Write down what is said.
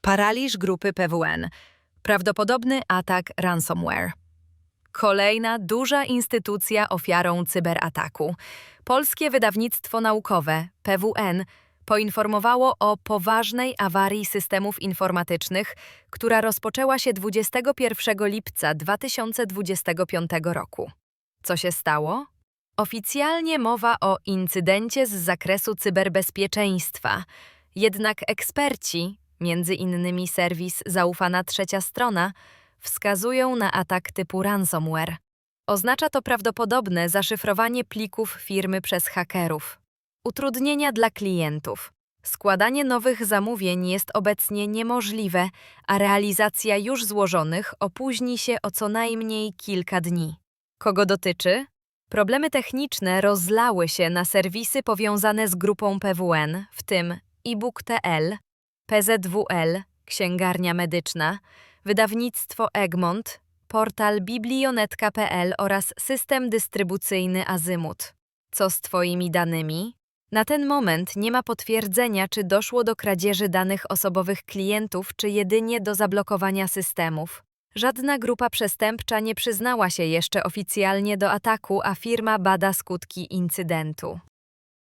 Paraliż grupy PWN. Prawdopodobny atak ransomware. Kolejna duża instytucja ofiarą cyberataku. Polskie Wydawnictwo Naukowe, PWN, poinformowało o poważnej awarii systemów informatycznych, która rozpoczęła się 21 lipca 2025 roku. Co się stało? Oficjalnie mowa o incydencie z zakresu cyberbezpieczeństwa. Jednak eksperci, między innymi serwis Zaufana Trzecia Strona, wskazują na atak typu ransomware. Oznacza to prawdopodobne zaszyfrowanie plików firmy przez hakerów. Utrudnienia dla klientów. Składanie nowych zamówień jest obecnie niemożliwe, a realizacja już złożonych opóźni się o co najmniej kilka dni. Kogo dotyczy? Problemy techniczne rozlały się na serwisy powiązane z grupą PWN, w tym ebook.tl, PZWL, księgarnia medyczna, wydawnictwo Egmont, portal biblionetka.pl oraz system dystrybucyjny Azymut. Co z Twoimi danymi? Na ten moment nie ma potwierdzenia, czy doszło do kradzieży danych osobowych klientów, czy jedynie do zablokowania systemów. Żadna grupa przestępcza nie przyznała się jeszcze oficjalnie do ataku, a firma bada skutki incydentu.